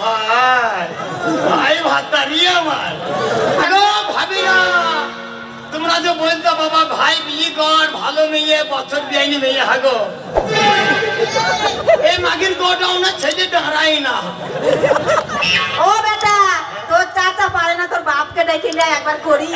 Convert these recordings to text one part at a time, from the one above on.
ভাই ভাই ভাতারি আমার। ভাবি না তোমরা যে বলতো বাবা ভাই বিয়ে কর ভালো মেয়ে বছর বিয়াইনি মেয়ে হাগো এই মাগির গোডাউনে ছেলে দাঁড়াই না। ও বেটা তোর চাচা পারে না তোর বাপকে ডেকে একবার করি।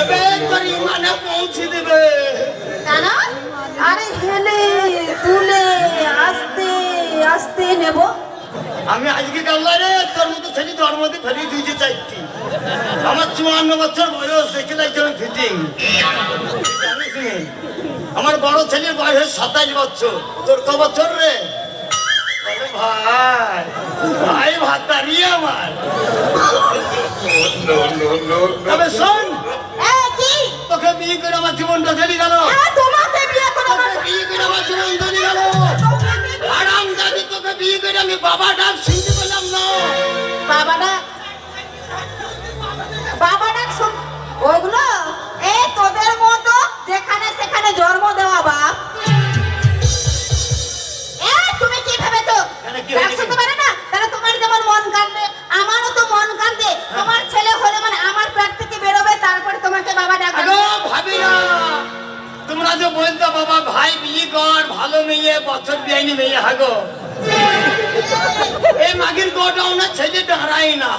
এবার তোর ইমানে পৌঁছে দেবে। কেন? আরে হেলে তুলে। আস্তে নেব। আমি আজকে কাল্লারে তোর মতো ছেলে জন্মতে ফেরিয়ে দিয়েছি চাইছি আমার চুয়ান্ন বছর বয়স দেখে লাগছে আমি ফিটিং আমার বড় ছেলের বয়স সাতাইশ বছর। তোর ক বছর রে? ভাই ভাই ভাতারি আমার। তবে শোন তোকে বিয়ে করে আমার জীবনটা চলে গেল। এ, তোমাকে বিয়ে করে আমার জীবন চলে গেল। বিয়ে করে আমি বাবা ডাক শুনতে পেলাম না। বাবা ডাক? বাবা ডাক শোন ওগুলো এ তোদের মতো যেখানে দাঁড়াই না।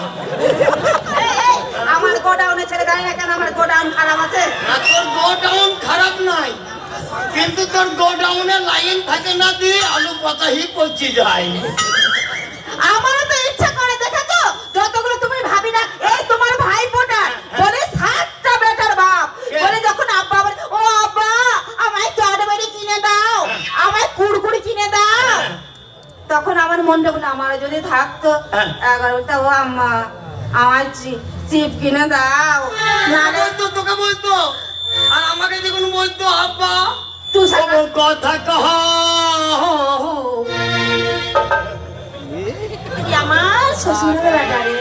আমার গোডাউনে ছেড়ে দাঁড়াই না কেন? আমার গোডাউন খারাপ আছে? না তোর গোডাউন খারাপ নাই। কিন্তু তোর গোডাউনে লাইন থাকে না দিয়ে আলু পচাহি পচি যায়। আমার তো ইচ্ছা করে দেখেছ যতগুলো তুমি ভাবি না এই তোমার ভাই ফোটা বলে সাতটা বেটার বাপ কে? বলে যখন আব্বা বলে ও আব্বা আমায় চটবেরি কিনে দাও আমায় কুড়কুড়ি কিনে দাও তখন আমার যদি থাকতো হ্যাঁ। ও আম্মা আমার চিপ কিনে দাও। বলতো তোকে বলতো? আর আমাকে যখন বলতো আব্বা? তুই ও কথা কহ। আমার শ্বশুরের বেটা রে।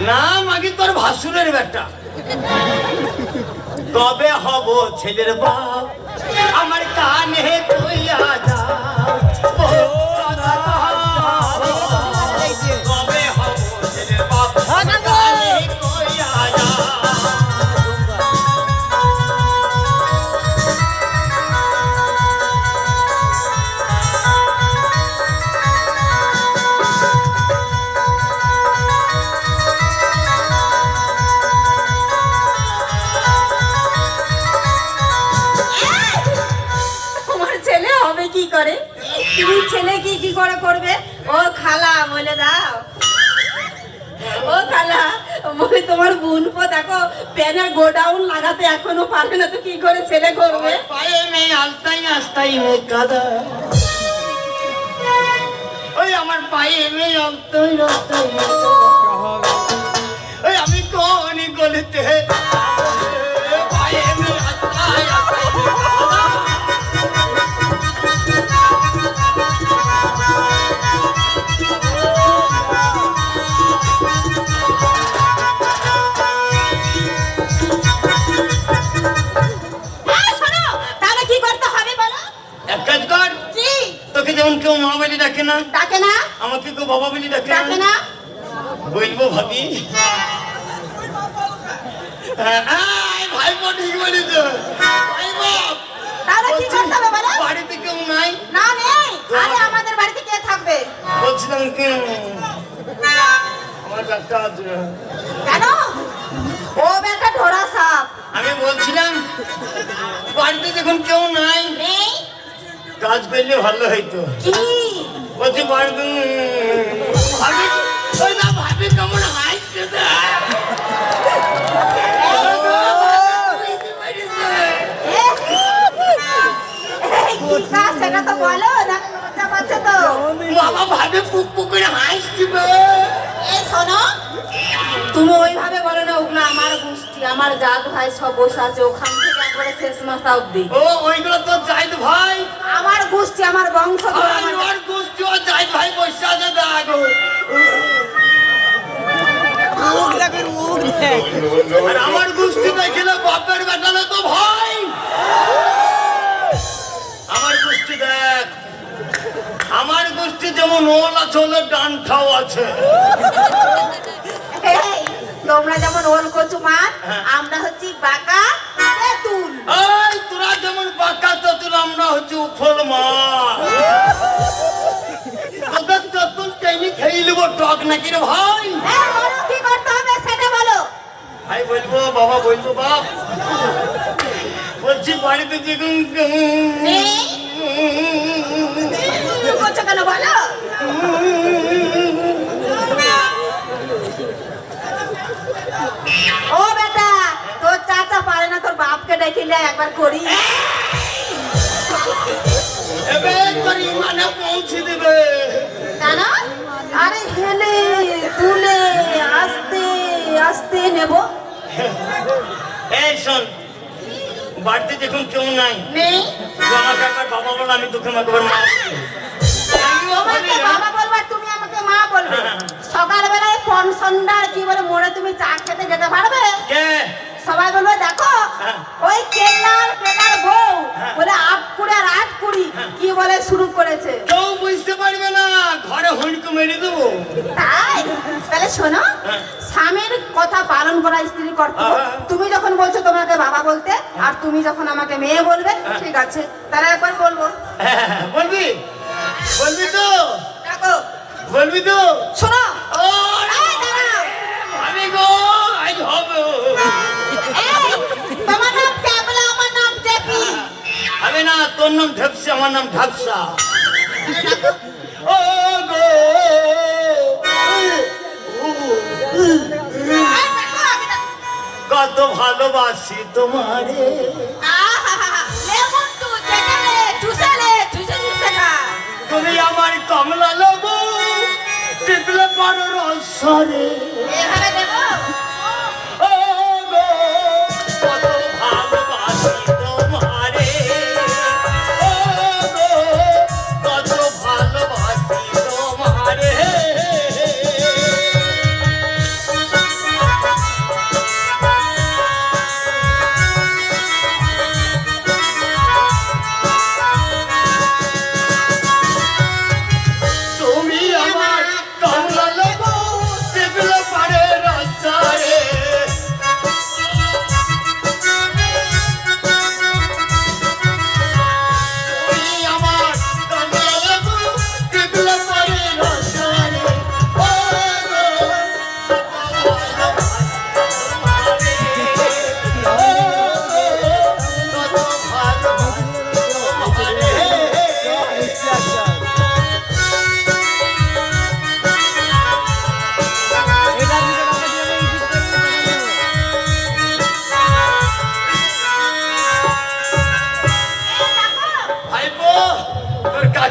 না মাগি তোর ভাসুরের বেটা? কবে হব ছেলের বাপ? আমার কানে কইয়া যা। দেখো প্যানের গোডাউন লাগাতে এখনও পারে না তো কি করে ছেলে করবে? পায়ে নেই আস্তাই মেয়ে কাদা। ওই আমার পায়ে নেই আলতাই ওই আমি কোন গলিতে পায়ে নেই আমাকে কেউ বাবা বলি ডাকে না? বলব ভাবি। হ্যাঁ, ভাইপো ঠিক বলেছ। ভাই বাপ তাহলে কি করতে হবে বলো বাড়িতে কেউ নাই? না নেই। আরে আমাদের বাড়িতে কে থাকবে? বলছিলাম কি আমার আছে। কেন? ও বেটা ঢোড়া সাপ। আমি বলছিলাম বাড়িতে যখন কেউ নাই নেই? কাজ করলে ভালো হইতো। কি? বলছি ভাবি না ভাবি কেমন হাসছে না। এ, এই কি কাজ সেটা তো। বলো না লজ্জা তো বাবা ভাবি পুক পুক করে এই শোনো তুমি ওইভাবে বলো না ওগুলো আমার গোষ্ঠী আমার জাত ভাই সব বসে আছে ওখান থেকে একবারে শেষ মাথা অব্দি ও ওইগুলো তো যাইত ভাই। আমার গোষ্ঠী আমার বংশ আমার। গোষ্ঠী। ও যাইত ভাই বসে আছে দেখো মুখ দেখুন মুখ দেখ। আর আমার গোষ্ঠী দেখলে বাপের বেটালে তো ভাই। আমার গোষ্ঠী দেখ আমার গোষ্ঠী যেমন ওল আছে ওলের ডানটাও আছে। নাকি রে ভাই? এই, বলো কি করতে হবে সেটা বলো। ভাই বলব বাবা বলব বাপ। বলছি বাড়িতে যে করছ কেন বলো। ও বেটা তোর চাচা পারে না তোর বাপকে ডেকে একবার করি। এবে তোর ইমানে পৌঁছে দেবে। কেন? আরে হেলে তুলে আস্তে আস্তে নেব। এই শোন বাড়িতে দেখুন কেউ নাই নেই। আমাকে একবার বাবা বল আমি তোকে একবার মা বাবা বলবা তুমি আমাকে মা বলবে। সকালবেলায় পনসন্ডা কি বলে মোড়ে তুমি চা খেতে যেতে পারবে? সবাই বলবে দেখো হ্যাঁ। ওই কেল্লার কেল্লার বউ হ্যাঁ। বলে আট কুড়ি আর আট কুড়ি কি বলে শুরু করেছে কেউ বুঝতে পারবে না ঘরে হইনকে মেরে দেবো তাই তাহলে শোনো হ্যাঁ। স্বামীর কথা পালন করা স্ত্রী কর্তব্য। হ্যাঁ। তুমি যখন বলছো তোমাকে বাবা বলতে আর তুমি যখন আমাকে মেয়ে বলবে ঠিক আছে তাহলে একবার বলব। হ্যাঁ, বলবি? বলবি তো? দেখো। বলবি তো? শোনো। ও এই, আমি গো আজ হবে। তোমার নাম ক্যাবলা আমার নাম জেপি আমি না তোর নাম ঢেপসি আমার নাম ঢাপসা। ও কত ভালোবাসি তোমারে। তুমি আমার কমলা লবু টিপলে পারো রসরে এভাবে দেবো?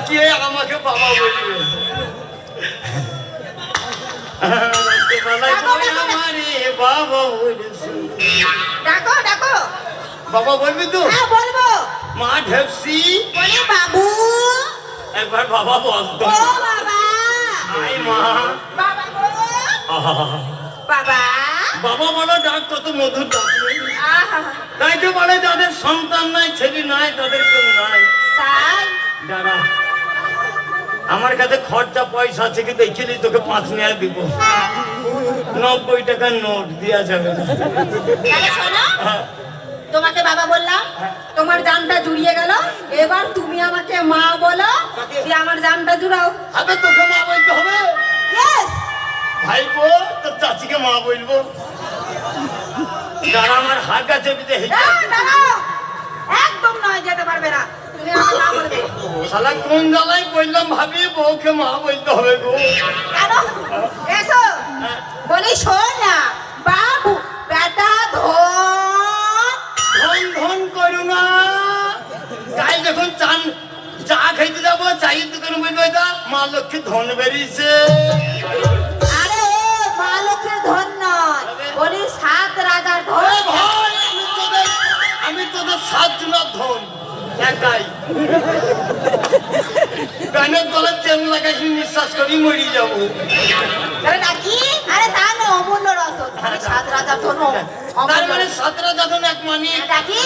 কাকিয়ে আমাকে বাবা বলবে? ডাকো ডাকো। বাবা বলবি তো? হ্যাঁ বলব। মা ঢেপসি। বাবু। একবার বাবা বল বাবা। আই মা। বাবা বাবা। বাবা বলো ডাক কত মধুর ডাক। তাই তো বলে যাদের সন্তান নাই ছেলে নাই তাদের কেউ নাই। তাই? দাঁড়া। আমার কাছে খরচা পয়সা আছে কিন্তু এখানে তোকে পাঁচ নেওয়া দিব। নব্বই টাকার নোট দেওয়া যাবে না। হ্যাঁ। তোমাকে বাবা বললাম তোমার জানটা জুড়িয়ে গেল এবার তুমি আমাকে মা বলো? দিয়ে আমার জানটা জুড়াও। আবে তোকে মা বলতে হবে? ভাইপো তোর চাচিকে মা বলব। দাঁড়া আমার হাত আছে একদম নয় যেতে পারবে না। তুমি আমাকে মা বলবে শালা কোন জ্বালাই বললাম ভাবি বউকে মা বলতে হবে গো। কেন? এসো। বলি শোন না বাবু বেটা ধন। ধন ধন করু না। তাই যখন চান চা খাইতে যাব চায়ের দোকানে বলব এটা মা লক্ষ্মী ধন বেরিয়েছে। আরে মা লক্ষ্মীর ধন নয়। বলি সাত রাজার ধন। আমি তোদের সাত জনের ধন। একাই গানের তলার চেন লাগাইছি নিঃশ্বাস করি মরি যাব। আরে নাকি আরে তা না অমূল্য রতন আরে সাত রাজা তো তার অমূল্য মানে সাতরা তো এক মানি? ডাকি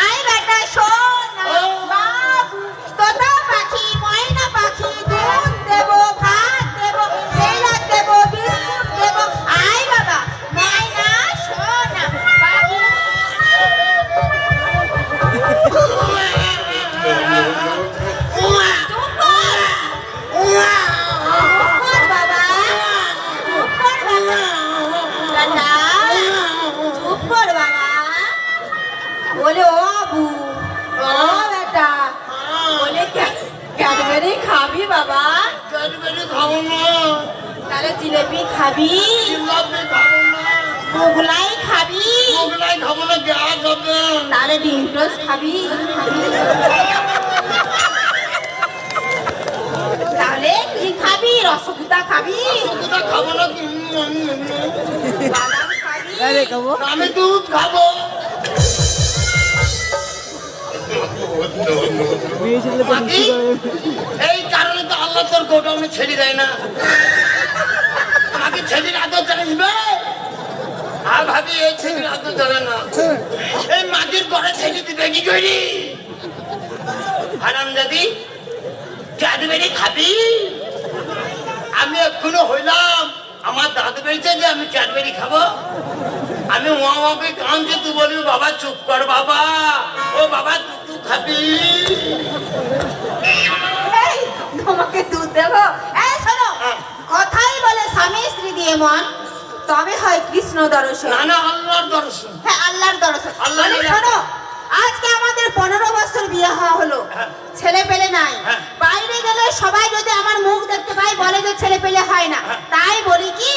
আই বেটা শোন। বাপ তোতা পাখি তাহলে জিলেপি খাবি? জিলাপি খাব না। মোগলাই খাবি? মোগলাই খাব না গ্যাস হবে। তাহলে ডিম টোস্ট খাবি? তাহলে কি খাবি? রসগোল্লা খাবি? কোথা খাব না আমি দুধ করে। এই কারণে তো আল্লাহ তোর গোডাউনে ছেড়ে দেয় না। ছেলের আদর জানিস বে? আর ভাবি এই ছেলের আদর জানে না। এই মাটির ঘরে ছেলে দিবে কি করি হারাম দাদি ক্যাডবেরি খাবি? আমি এক্ষুনি হইলাম। আমার দাদু বেরিয়েছে যে আমি ক্যাডবেরি খাব। আমি ওয়া ওয়াকে কাঁদছি তুই বলবি বাবা চুপ কর বাবা। ও বাবা তুই তুই খাবি। তোমাকে দুধ দেবো। বলে স্বামী স্ত্রী দিয়ে মন তবে হয় কৃষ্ণ দর্শন। না না আল্লাহর দর্শন। হ্যাঁ আল্লাহর দর্শন। আল্লাহর মানে। শোনো আজকে আমাদের পনেরো বছর বিয়ে হওয়া হলো। হ্যাঁ। ছেলে পেলে নাই। হ্যাঁ। বাইরে গেলে সবাই যদি আমার মুখ দেখতে পায় বলে যে ছেলে পেলে হয় না। হ্যাঁ। তাই বলি কি।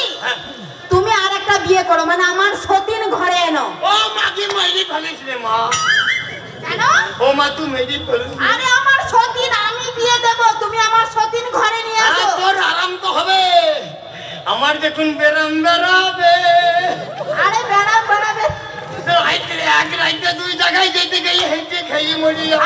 তুমি আর একটা বিয়ে করো মানে আমার সতীন ঘরে এনো। ও মাকে মেরি ফেলিস রে মা? কেন? ও মা তুই মেরি ফেলিস আরে আমার সতীন আমি বিয়ে দেব তুমি আমার সতীন ঘরে নিয়ে আসো। তোর আরাম তো হবে। আমার দেখুন বেরাম বেরাবে আরে বেরাম বেরাবে তো আইতে এক রাইতে দুই জায়গায় যেতে গিয়ে হেঁটে খেয়ে মরি যাব।